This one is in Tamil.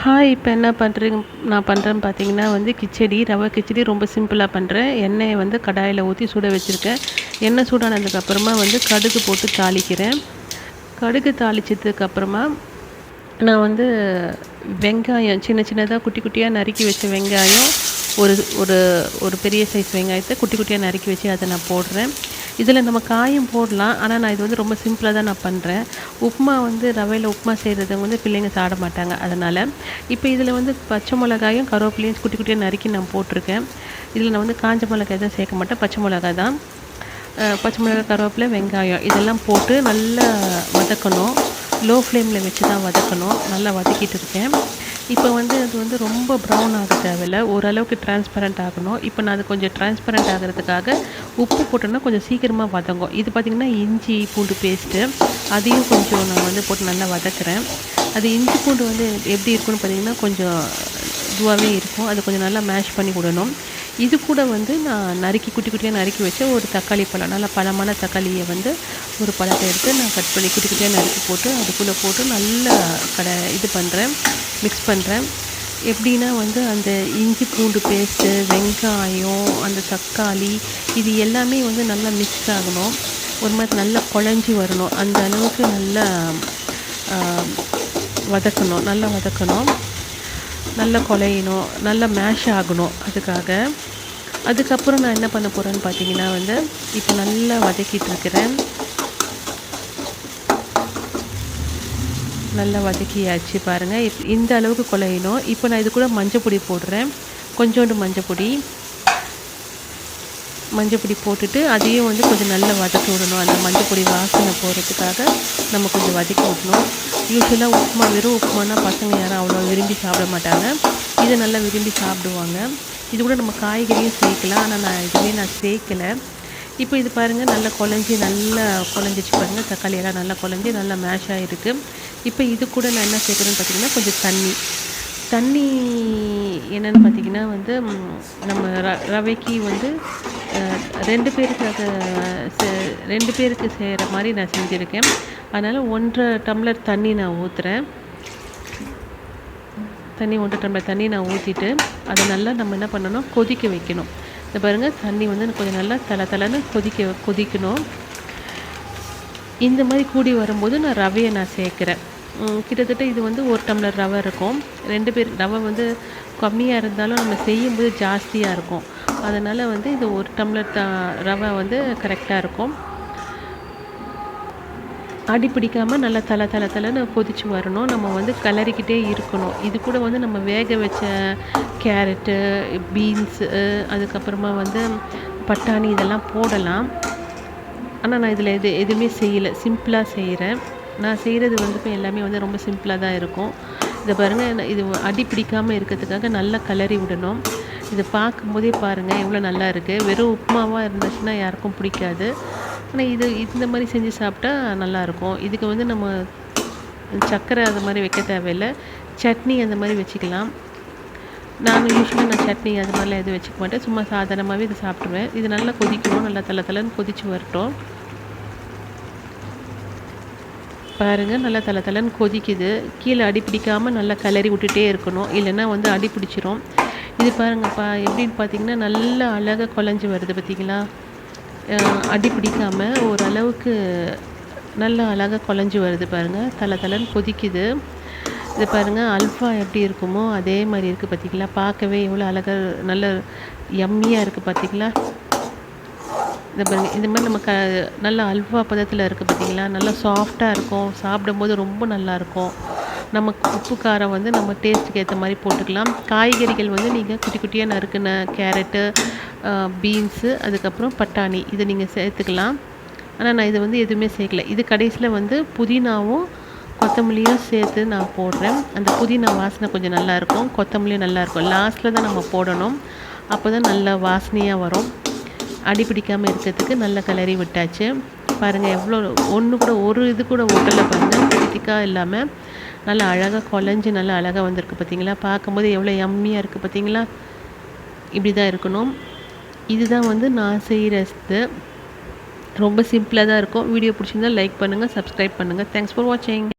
ஹாய் இப்போ என்ன பண்ணுறீங்க நான் பண்ணுறேன்னு பார்த்தீங்கன்னா வந்து கிச்சடி ரவை கிச்சடி ரொம்ப சிம்பிளாக பண்ணுறேன் எண்ணெயை வந்து கடாயில் ஊற்றி சுட வச்சுருக்கேன். எண்ணெய் சூடானதுக்கப்புறமா வந்து கடுகு போட்டு தாளிக்கிறேன். கடுகு தாளிச்சதுக்கப்புறமா நான் வந்து வெங்காயம் சின்ன சின்னதாக குட்டி குட்டியாக நறுக்கி வச்ச வெங்காயம் ஒரு ஒரு ஒரு பெரிய சைஸ் வெங்காயத்தை குட்டி குட்டியாக நறுக்கி வச்சு அதை நான் போடுறேன். இதில் நம்ம காயும் போடலாம். ஆனால் நான் இது வந்து ரொம்ப சிம்பிளாக தான் நான் பண்ணுறேன் உப்புமா வந்து ரவையில் உப்புமா செய்கிறது வந்து பிள்ளைங்க சாட மாட்டாங்க. அதனால் இப்போ இதில் வந்து பச்சை மிளகாயும் கருவேப்பிலையும் குட்டி குட்டியாக நறுக்கி நான் போட்டிருக்கேன். இதில் நான் வந்து காஞ்ச மிளகாய் தான் சேர்க்க மாட்டேன். பச்சை மிளகாய் தான். பச்சை மிளகாய் கருவேப்பிலை வெங்காயம் இதெல்லாம் போட்டு நல்லா வதக்கணும். லோ ஃப்ளேமில் வச்சு தான் வதக்கணும். நல்லா வதக்கிட்டு இருக்கேன். இப்போ வந்து அது வந்து ரொம்ப ப்ரௌன் ஆக தேவையில்ல. ஓரளவுக்கு டிரான்ஸ்பரண்ட் ஆகணும். இப்போ நான் அது கொஞ்சம் டிரான்ஸ்பரண்ட் ஆகிறதுக்காக உப்பு போட்டோன்னா கொஞ்சம் சீக்கிரமாக வதங்கும். இது பார்த்திங்கன்னா இஞ்சி பூண்டு பேஸ்ட்டு அதையும் கொஞ்சம் நான் வந்து போட்டு நல்லா வதக்குறேன். அது இஞ்சி பூண்டு வந்து எப்படி இருக்குன்னு பார்த்திங்கன்னா கொஞ்சம் இதுவாகவே இருக்கும். அது கொஞ்சம் நல்லா மேஷ் பண்ணி விடணும். இது கூட வந்து நான் நறுக்கி குட்டி குட்டியாக நறுக்கி வச்ச ஒரு தக்காளி பழம். நல்லா பழமான தக்காளியை வந்து ஒரு பழத்தை எடுத்து நான் கட் பண்ணி குட்டி குட்டியாக நறுக்கி போட்டு அதுக்குள்ளே போட்டு நல்லா கடை இது பண்ணுறேன் மிக்ஸ் பண்ணுறேன் எப்படின்னா வந்து அந்த இஞ்சி பூண்டு பேஸ்ட்டு வெங்காயம் அந்த தக்காளி இது எல்லாமே வந்து நல்லா மிக்ஸ் ஆகணும். ஒரு மாதிரி நல்லா குழஞ்சி வரணும். அந்த அளவுக்கு நல்லா வதக்கணும். நல்லா வதக்கணும். நல்லா குலையணும் நல்லா மேஷ் ஆகணும் அதுக்காக. அதுக்கப்புறம் நான் என்ன பண்ண போகிறேன்னு பார்த்தீங்கன்னா வந்து இப்போ நல்லா வதக்கிட்டு இருக்கிறேன். நல்லா வதக்கியாச்சு பாருங்கள் இப் இந்த அளவுக்கு குலையணும். இப்போ நான் இது கூட மஞ்சள் பொடி போடுறேன். கொஞ்சோண்டு மஞ்சள் பொடி. மஞ்சள் பொடி போட்டுட்டு அதையும் வந்து கொஞ்சம் நல்லா வதக்கி விடணும். அந்த மஞ்சள் பொடி வாசனை போகிறதுக்காக நம்ம கொஞ்சம் வதக்கி விடணும். யூஸ்வலாக உப்புமா வெறும் உப்புமானா பசங்க யாரும் அவ்வளோ விரும்பி சாப்பிட மாட்டாங்க. இதை நல்லா விரும்பி சாப்பிடுவாங்க. இது கூட நம்ம காய்கறியும் சேர்க்கலாம். ஆனால் நான் இதுவே நான் சேர்க்கலை. இப்போ இது பாருங்கள் நல்லா குழஞ்சி நல்லா குழஞ்சிச்சு பாருங்கள் தக்காளி எல்லாம் நல்லா குழஞ்சி நல்லா மேஷ் ஆகிருக்கு இப்போ இது கூட நான் என்ன சேர்க்குறேன்னு பார்த்தீங்கன்னா கொஞ்சம் தண்ணி. தண்ணி என்னென்னு பார்த்தீங்கன்னா வந்து நம்ம ர ரவைக்கு வந்து ரெண்டு பேருக்காக ரெண்டு பேருக்கு செய்கிற மாதிரி நான் செஞ்சுருக்கேன். அதனால் ஒன்றரை டம்ளர் தண்ணி நான் ஊற்றுறேன் தண்ணி ஒன்றரை டம்ளர் தண்ணி நான் ஊற்றிட்டு அதை நல்லா நம்ம என்ன பண்ணணும்? கொதிக்க வைக்கணும். இந்த பாருங்கள் தண்ணி வந்து கொஞ்சம் நல்லா தலை தலைன்னு கொதிக்க கொதிக்கணும். இந்த மாதிரி கூடி வரும்போது நான் ரவையை நான் சேர்க்குறேன். கிட்டத்தட்ட இது வந்து ஒரு டம்ளர் ரவை இருக்கும். ரெண்டு பேர் ரவை வந்து கம்மியாக இருந்தாலும் நம்ம செய்யும்போது ஜாஸ்தியாக இருக்கும். அதனால் வந்து இது ஒரு டம்ளர் த ரவை வந்து கரெக்டாக இருக்கும். அடி பிடிக்காமல் நல்லா தலை தலை தலைன்னு கொதிச்சு வரணும். நம்ம வந்து கலரிக்கிட்டே இருக்கணும். இது கூட வந்து நம்ம வேக வச்ச கேரட்டு பீன்ஸு அதுக்கப்புறமா வந்து பட்டாணி இதெல்லாம் போடலாம். ஆனால் நான் இதில் எது எதுவுமே செய்யலை. சிம்பிளாக செய்கிறேன் நான் செய்கிறது வந்து இப்போ எல்லாமே வந்து ரொம்ப சிம்பிளாக தான் இருக்கும். இதை பாருங்கள் இது அடி பிடிக்காமல் இருக்கிறதுக்காக நல்லா கலரி விடணும். இதை பார்க்கும்போதே பாருங்கள் எவ்வளோ நல்லா இருக்குது வெறும் உப்புமாவாக இருந்துச்சுன்னா யாருக்கும் பிடிக்காது. ஆனால் இது இந்த மாதிரி செஞ்சு சாப்பிட்டா நல்லாயிருக்கும் இதுக்கு வந்து நம்ம சர்க்கரை அது மாதிரி வைக்க தேவையில்லை. சட்னி அந்த மாதிரி வச்சுக்கலாம். நான் யூஸ்வலாக நான் சட்னி அது மாதிரிலாம் எதுவும் வச்சுக்க மாட்டேன். சும்மா சாதாரணமாகவே இதை சாப்பிடுவேன் இது நல்லா கொதிக்கணும். நல்லா தலை தலைன்னு கொதித்து வரட்டும். பாருங்கள் நல்லா தலை தலைன்னு கொதிக்குது. கீழே அடி பிடிக்காமல் நல்லா கிளறி விட்டுட்டே இருக்கணும். இல்லைன்னா வந்து அடி பிடிச்சிரும். இது பாருங்கப்பா எப்படின்னு பார்த்தீங்கன்னா நல்லா அழகாக குழஞ்சி வருது பார்த்தீங்களா? அடி பிடிக்காமல் ஓரளவுக்கு நல்லா அழகாக குழஞ்சி வருது பாருங்கள் தலை தலைன்னு கொதிக்குது. இது பாருங்கள் அல்ஃபா எப்படி இருக்குமோ அதே மாதிரி இருக்குது பார்த்தீங்களா? பார்க்கவே எவ்வளோ அழகாக நல்ல யம்மியாக இருக்குது பார்த்தீங்களா? இந்த பாருங்கள் இந்த மாதிரி நம்ம க நல்ல அல்வா பதத்தில் இருக்குது பார்த்தீங்களா? நல்லா சாஃப்டாக இருக்கும். சாப்பிடும்போது ரொம்ப நல்லாயிருக்கும் நம்ம உப்பு காரம் வந்து நம்ம டேஸ்ட்டுக்கு ஏற்ற மாதிரி போட்டுக்கலாம். காய்கறிகள் வந்து நீங்கள் குட்டி குட்டியாக நறுக்கின கேரட்டு பீன்ஸு அதுக்கப்புறம் பட்டாணி இதை நீங்கள் சேர்த்துக்கலாம். ஆனால் நான் இதை வந்து எதுவுமே சேர்க்கல. இது கடைசியில் வந்து புதினாவும் கொத்தமல்லியும் சேர்த்து நான் போடுறேன். அந்த புதினா வாசனை கொஞ்சம் நல்லாயிருக்கும் கொத்தமல்லியும் நல்லாயிருக்கும் லாஸ்ட்டில் தான் நம்ம போடணும். அப்போ தான் நல்லா வாசனையாக வரும். அடி பிடிக்காமல் இருக்கிறதுக்கு நல்ல கிளறி விட்டாச்சு. பாருங்கள் எவ்வளோ ஒன்று கூட ஒரு இது கூட ஒட்டலை பாருங்கள் திக்காக இல்லாமல் நல்லா அழகாக குழஞ்சி நல்லா அழகாக வந்திருக்கு பார்த்தீங்களா பார்க்கும்போது எவ்வளோ எம்மியாக இருக்குது பார்த்தீங்களா இப்படி தான் இருக்கணும். இதுதான் வந்து நான் செய்கிறது ரொம்ப சிம்பிளாக தான் இருக்கும். வீடியோ பிடிச்சிருந்தா லைக் பண்ணுங்கள் சப்ஸ்கிரைப் பண்ணுங்கள் தேங்க்ஸ் ஃபார் வாட்சிங்